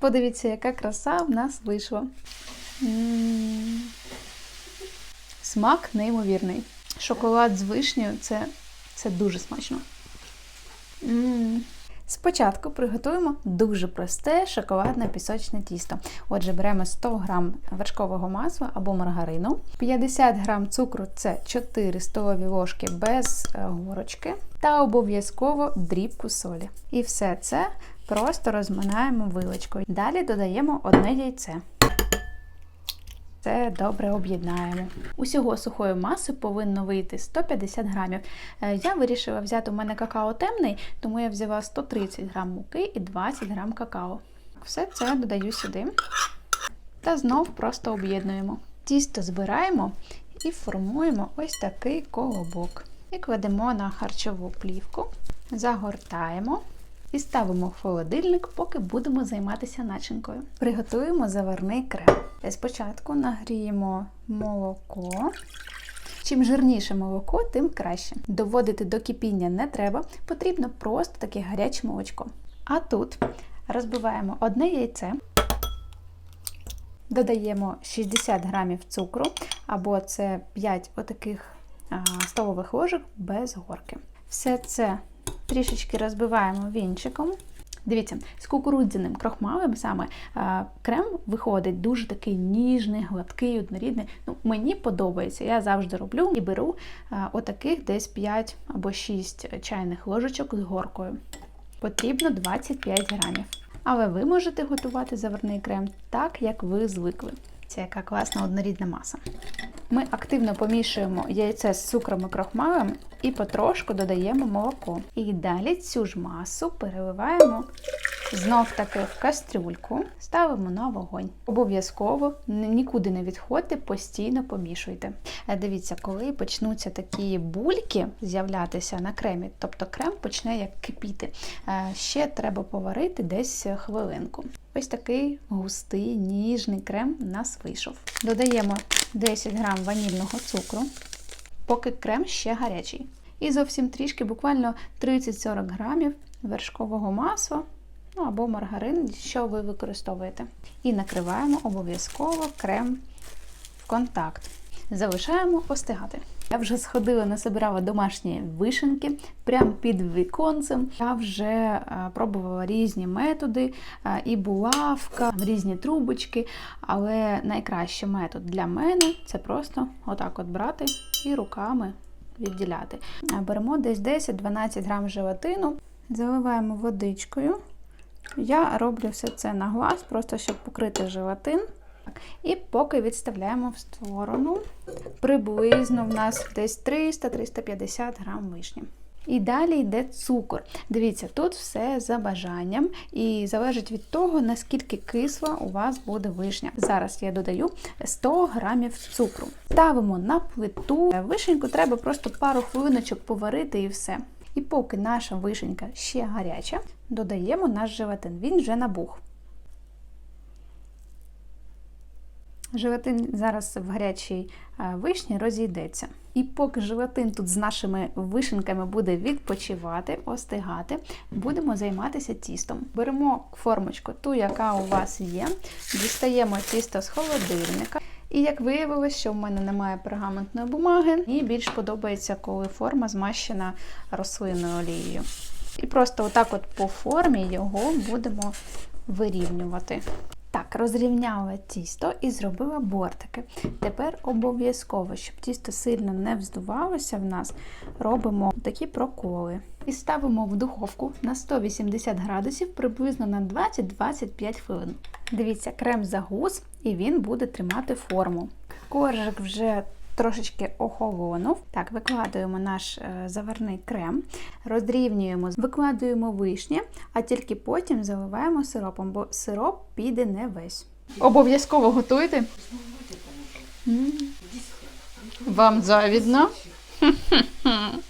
Подивіться, яка краса в нас вийшла. М. Смак неймовірний. Шоколад з вишнею це, це дуже смачно. М. Спочатку приготуємо дуже просте шоколадне пісочне тісто. Отже, беремо 100 г вершкового масла або маргарину, 50 г цукру це 4 столові ложки без е, горочки, та обов'язково дрібку солі. І все це просто розминаємо вилочкою. Далі додаємо одне яйце. Це добре об'єднаємо. Усього сухої маси повинно вийти 150 грамів. Е, Я вирішила взяти у мене какао темний, тому я взяла 130 грам муки і 20 грам какао. Все це додаю сюди та знов просто об'єднуємо. Тісто збираємо і формуємо ось такий колобок. І кладемо на харчову плівку, загортаємо і ставимо в холодильник, поки будемо займатися начинкою. Приготуємо заварний крем. Спочатку нагріємо молоко. Чим жирніше молоко, тим краще. Доводити до кипіння не треба, потрібно просто таке гаряче молочко. А тут розбиваємо одне яйце, додаємо 60 грамів цукру, або це 5 отаких столових ложок без горки. Все це трішечки розбиваємо вінчиком. Дивіться, з кукурудзяним крохмалем саме а, крем виходить дуже такий ніжний, гладкий, однорідний. Ну, мені подобається. Я завжди роблю і беру а, отаких десь 5 або 6 чайних ложечок з горкою. Потрібно 25 грамів. Але ви можете готувати заварний крем так, як ви звикли. Це яка класна однорідна маса. Ми активно помішуємо яйце з цукром і крохмалем і потрошку додаємо молоко. І далі цю ж масу переливаємо знов таки в кастрюльку, ставимо на вогонь. Обов'язково нікуди не відходьте, постійно помішуйте. Е, Дивіться, коли почнуться такі бульки з'являтися на кремі, тобто крем почне як кипіти. Е, Ще треба поварити десь хвилинку. Ось такий густий, ніжний крем у нас вийшов. Додаємо 10 грам ванільного цукру, поки крем ще гарячий. І зовсім трішки, буквально 30-40 грамів вершкового масла ну, або маргарин, що ви використовуєте. І накриваємо обов'язково крем в контакт. Залишаємо остигати. Я вже сходила, насобирала домашні вишенки прямо під віконцем. Я вже е, пробувала різні методи, е, і булавка, різні трубочки. Але найкращий метод для мене це просто отак от брати і руками відділяти. Е, Беремо десь 10-12 грам желатину, заливаємо водичкою. Я роблю все це на глаз, просто щоб покрити желатин. І поки відставляємо в сторону. Приблизно в нас десь 300-350 грам вишні. І далі йде цукор. Дивіться, тут все за бажанням і залежить від того, наскільки кисла у вас буде вишня. Зараз я додаю 100 грамів цукру. Ставимо на плиту. Вишеньку треба просто пару хвилиночок поварити і все. І поки наша вишенька ще гаряча, додаємо наш желатин. Він вже набух. Желатин зараз в гарячій е, вишні розійдеться. І поки желатин тут з нашими вишенками буде відпочивати, остигати, будемо займатися тістом. Беремо формочку, ту, яка у вас є, дістаємо тісто з холодильника. І як виявилось, що в мене немає пергаментної бумаги, мені більш подобається, коли форма змащена рослинною олією. І просто отак от по формі його будемо вирівнювати. Так, розрівняла тісто і зробила бортики. Тепер обов'язково, щоб тісто сильно не вздувалося в нас, робимо такі проколи. І ставимо в духовку на 180 градусів приблизно на 20-25 хвилин. Дивіться, крем загус і він буде тримати форму. Коржик вже трошечки охолонув. Так, викладуємо наш е, заварний крем, розрівнюємо, викладуємо вишні, а тільки потім заливаємо сиропом, бо сироп піде не весь. Обов'язково готуйте. Вам завідно.